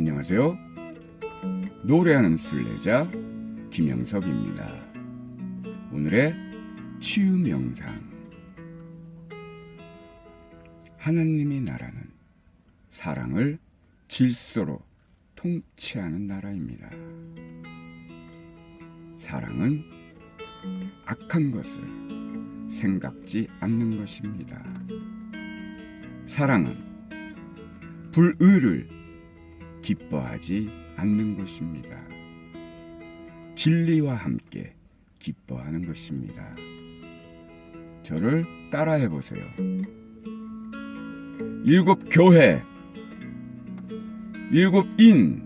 안녕하세요. 노래하는 순례자 김영섭입니다. 오늘의 치유 명상. 하나님의 나라는 사랑을 질서로 통치하는 나라입니다. 사랑은 악한 것을 생각지 않는 것입니다. 사랑은 불의를 기뻐하지 않는 것입니다. 진리와 함께 기뻐하는 것입니다. 저를 따라해 보세요. 일곱 교회, 일곱 인,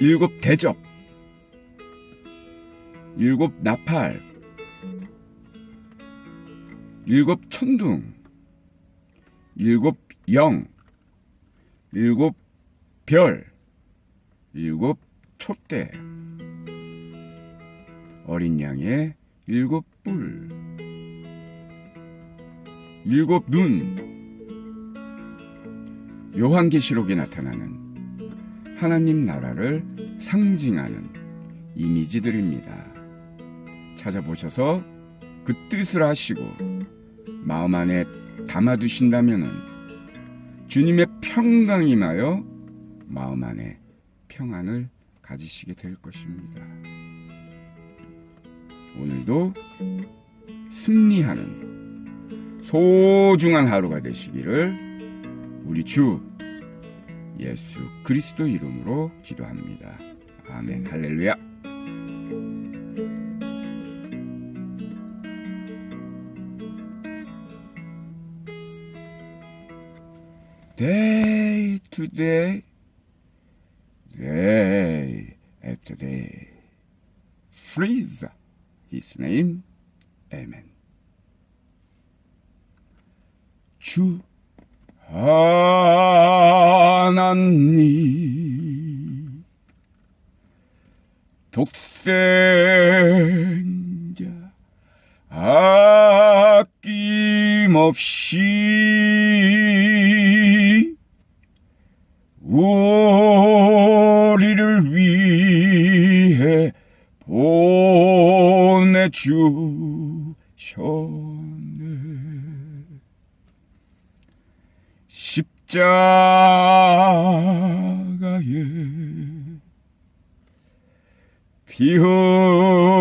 일곱 대접, 일곱 나팔, 일곱 천둥, 일곱 영, 일곱 별, 일곱 촛대, 어린 양의 일곱 뿔, 일곱 눈, 요한계시록에 나타나는 하나님 나라를 상징하는 이미지들입니다. 찾아보셔서 그 뜻을 하시고 마음 안에 담아두신다면은 주님의 평강이 임하여 마음 안에 평안을 가지시게 될 것입니다. 오늘도 승리하는 소중한 하루가 되시기를 우리 주 예수 그리스도 이름으로 기도합니다. 아멘. 할렐루야. Day to day, day after day. Praise His name. Amen. 주 하나님 독생자 아낌없이 우리를 위해 보내주셨네. 십자가에 피 흘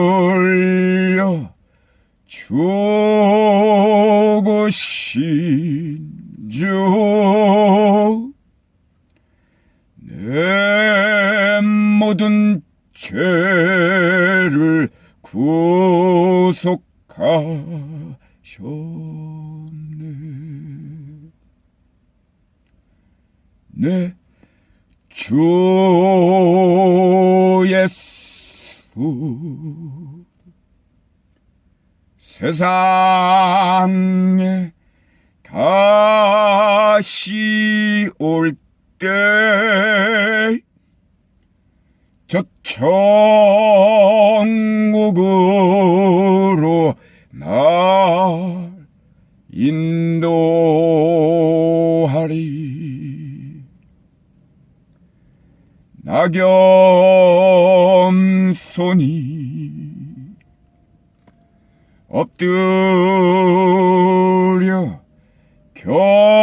구속하셨네. 내 주 예수. 세상에 다시 올때 저 천국으로 날 인도하리. 낙염손이 엎드려 경배하며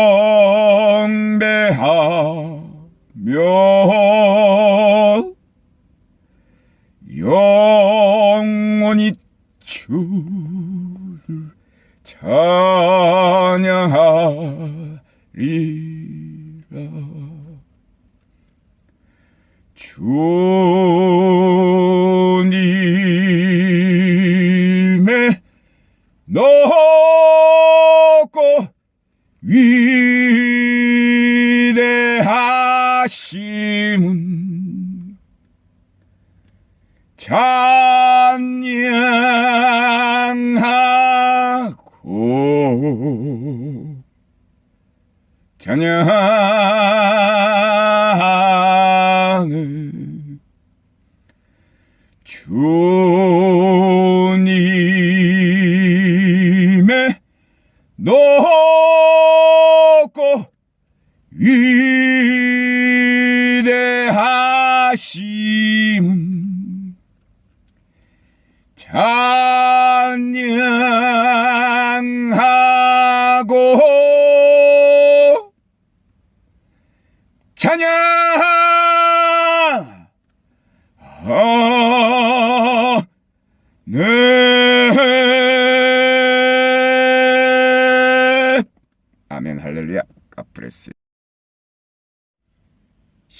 영원히 주를 찬양하리라. 주 찬양하는 주님의 높고 심은 찬양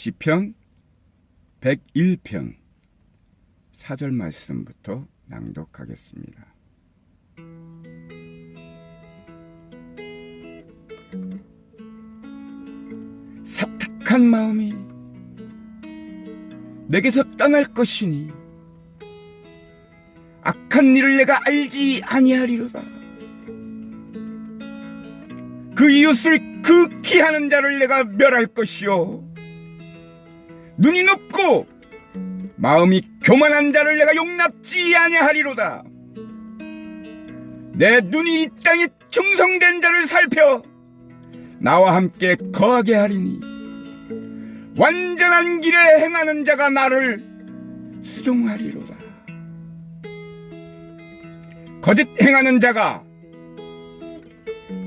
시편 101편 4절 말씀부터 낭독하겠습니다. 사특한 마음이 내게서 떠날 것이니 악한 일을 내가 알지 아니하리로다. 그 이웃을 극히 하는 자를 내가 멸할 것이요 눈이 높고 마음이 교만한 자를 내가 용납지 아니하리로다. 내 눈이 이 땅에 충성된 자를 살펴 나와 함께 거하게 하리니 완전한 길에 행하는 자가 나를 수종하리로다. 거짓 행하는 자가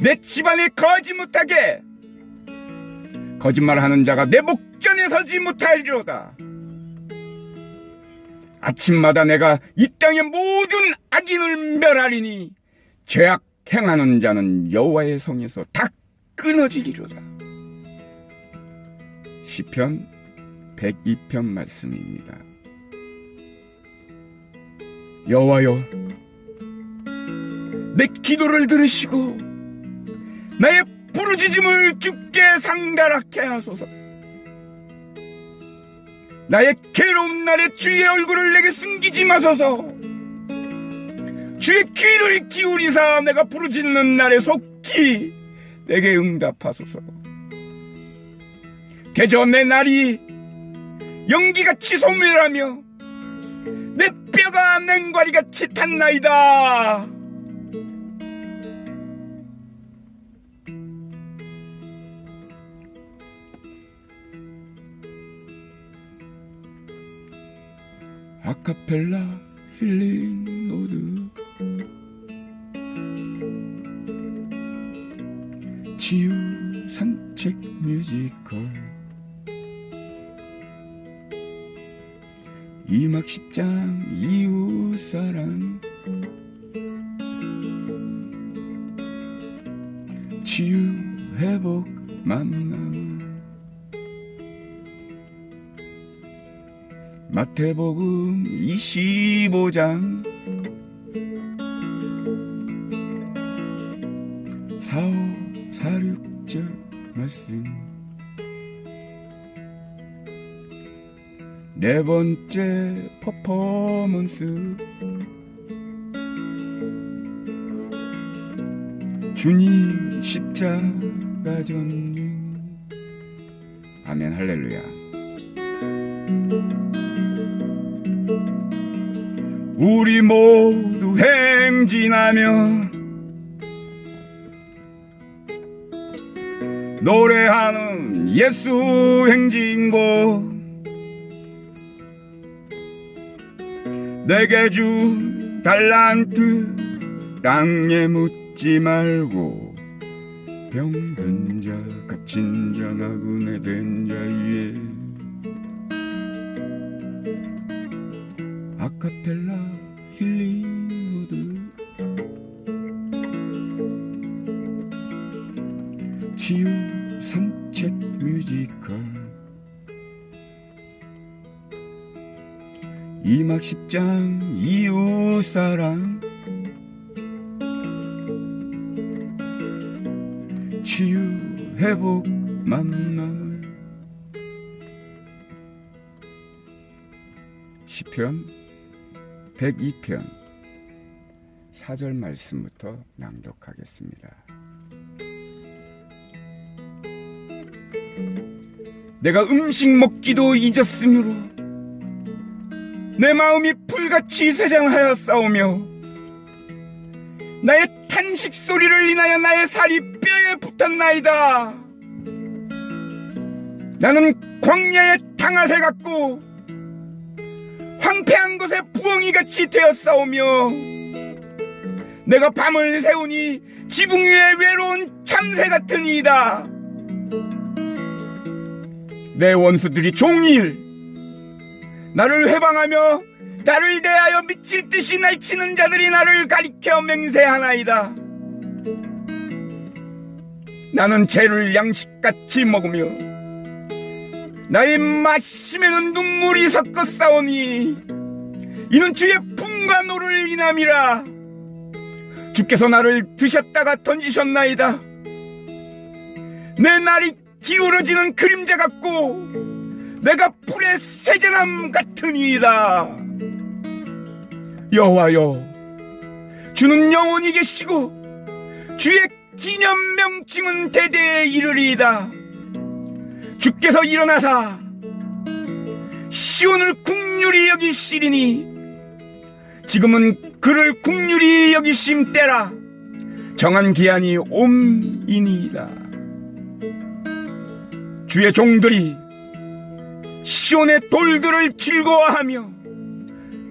내 집안에 거하지 못하게 거짓말하는 자가 내 목전에 서지 못하리로다. 아침마다 내가 이 땅의 모든 악인을 멸하리니 죄악 행하는 자는 여호와의 성에서 다 끊어지리로다. 시편 102편 말씀입니다. 여호와여 내 기도를 들으시고 나의 부르짖음을 주께 상달하게 하소서. 나의 괴로운 날에 주의 얼굴을 내게 숨기지 마소서. 주의 귀를 기울이사 내가 부르짖는 날에 속히 내게 응답하소서. 내 날이 연기같이 소멸하며 내 뼈가 냉과리같이 탔나이다. 아카펠라 힐링 노드 치유 산책 뮤지컬. 이막 10장 이웃 사랑. 치유 회복 만남 마태복음 25장 4, 5, 4, 6절 말씀. 네 번째 퍼포먼스. 주님 십자가 전쟁. 아멘 할렐루야 우리 모두 행진하며 노래하는 예수 행진곡 내게 준 달란트 땅에 묻지 말고 병든 자 갇힌 자 나그네 된자 아카펠라 힐링우드. 치유 산책 뮤지컬. 이막 10장 이웃사랑. 치유 회복 만남을 시편 102편 4절 말씀부터 낭독하겠습니다. 내가 음식 먹기도 잊었으므로 내 마음이 풀같이 세장하여 싸우며 나의 탄식 소리를 인하여 나의 살이 뼈에 붙었나이다. 나는 광야의 당아새 같고 황폐한 것에 부엉이 같이 되었사오며 내가 밤을 새우니 지붕 위에 외로운 참새 같으니이다. 내 원수들이 종일 나를 회방하며 나를 대하여 미칠 듯이 날치는 자들이 나를 가리켜 맹세하나이다. 나는 죄를 양식같이 먹으며 나의 마심에는 눈물이 섞어 싸우니 이는 주의 품과 노를 인함이라. 주께서 나를 드셨다가 던지셨나이다. 내 날이 기울어지는 그림자 같고 내가 불의 세전함 같으니이다. 여호와여 주는 영원히 계시고 주의 기념 명칭은 대대에 이르리이다 주께서 일어나사 시온을 국률이 여기시리니 지금은 그를 국률이 여기심 때라 정한 기한이 옴이니이다. 주의 종들이 시온의 돌들을 즐거워하며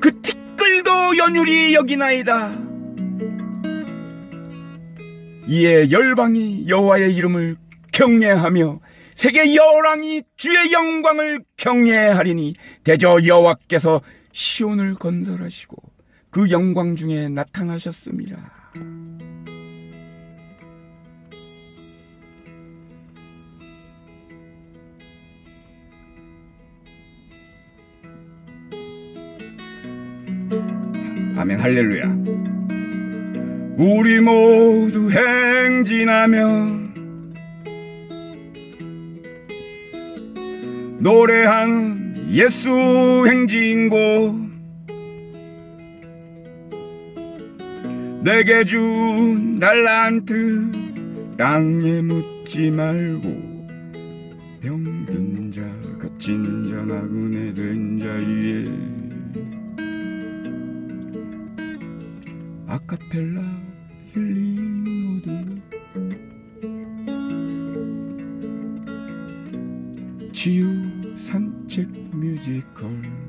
그 티끌도 연율이 여기나이다. 이에 열방이 여호와의 이름을 경외하며 세계 여왕이 주의 영광을 경외하리니 대저 여호와께서 시온을 건설하시고 그 영광 중에 나타나셨습니다. 아멘 할렐루야. 우리 모두 행진하며 노래하는 예수 행진곡 내게 준 달란트 땅에 묻지 말고 병든 자 갇힌 자 나그네 된 자 위에 아카펠라 힐링 노드 치유 music on.